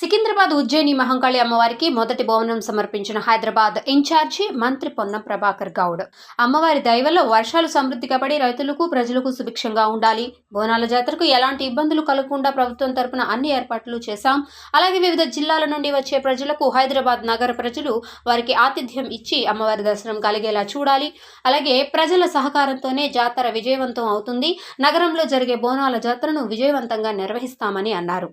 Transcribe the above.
సికింద్రాబాద్ ఉజ్జయిని మహంకాళి అమ్మవారికి మొదటి భవనం సమర్పించిన హైదరాబాద్ ఇన్ఛార్జి మంత్రి పొన్నం ప్రభాకర్ గౌడ్. అమ్మవారి దయవల్ల వర్షాలు సమృద్ధిగా పడి రైతులకు ప్రజలకు సుభిక్షంగా ఉండాలి. బోనాల జాతరకు ఎలాంటి ఇబ్బందులు కలగకుండా ప్రభుత్వం తరపున అన్ని ఏర్పాట్లు చేశాం. అలాగే వివిధ జిల్లాల నుండి వచ్చే ప్రజలకు హైదరాబాద్ నగర ప్రజలు వారికి ఆతిథ్యం ఇచ్చి అమ్మవారి దర్శనం కలిగేలా చూడాలి. అలాగే ప్రజల సహకారంతోనే జాతర విజయవంతం అవుతుంది. నగరంలో జరిగే బోనాల జాతరను విజయవంతంగా నిర్వహిస్తామని అన్నారు.